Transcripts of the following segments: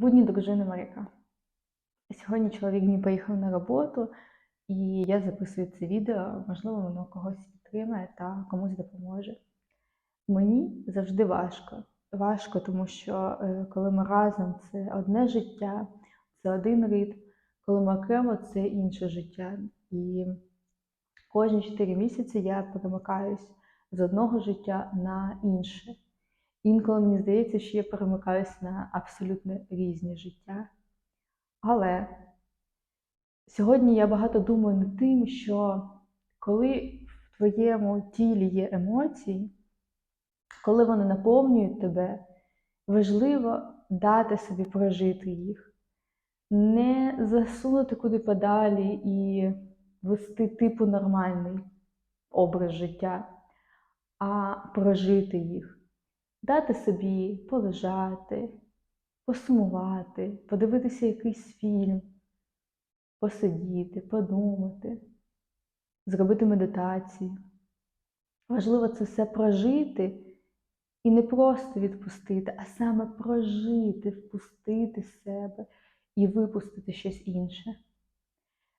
Будні дружини моряка. Сьогодні чоловік мій поїхав на роботу, і я записую це відео. Можливо, воно когось підтримає та комусь допоможе. Мені завжди важко. Важко, тому що е, коли ми разом це одне життя, це один ритм, коли ми окремо це інше життя. І кожні 4 місяці я перемикаюсь з одного життя на інше. Інколи мені здається, що я перемикаюсь на абсолютно різні життя. Але сьогодні я багато думаю над тим, що коли в твоєму тілі є емоції, коли вони наповнюють тебе, важливо дати собі прожити їх, не засунути куди подалі і вести типу нормальний образ життя, а прожити їх дати собі полежати, посумувати, подивитися якийсь фільм, посидіти, подумати, зробити медитацію. Важливо це все прожити і не просто відпустити, а саме прожити, впустити себе і випустити щось інше.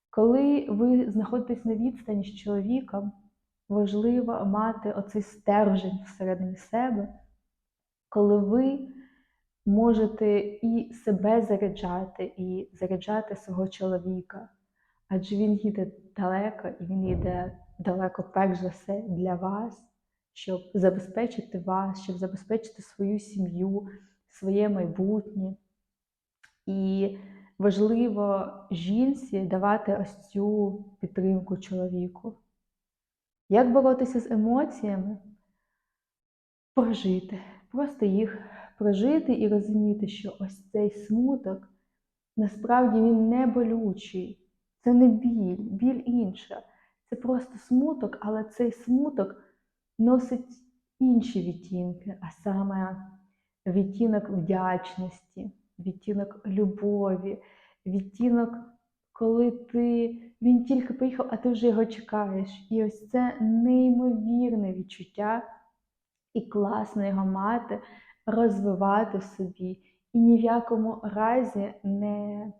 Коли ви знаходитесь на відстані з чоловіком, важливо мати оцей стержень всередині себе коли ви можете і себе заряджати, і заряджати свого чоловіка, адже він їде далеко і він їде далеко, перш за все, для вас, щоб забезпечити вас, щоб забезпечити свою сім'ю, своє майбутнє. І важливо жінці давати ось цю підтримку чоловіку. Як боротися з емоціями? Прожити просто їх прожити і розуміти, що ось цей смуток насправді він не болючий, це не біль, біль інша. Це просто смуток, але цей смуток носить інші відтінки, а саме відтінок вдячності, відтінок любові, відтінок, коли ти він тільки поїхав, а ти вже його чекаєш. І ось це неймовірне відчуття і класно його мати, розвивати в собі і ні в якому разі не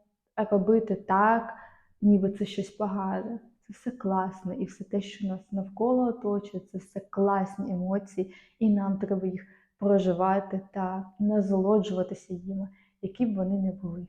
робити так, ніби це щось погане. Це все класно, і все те, що нас навколо оточує, це все класні емоції, і нам треба їх проживати та насолоджуватися їми, які б вони не були.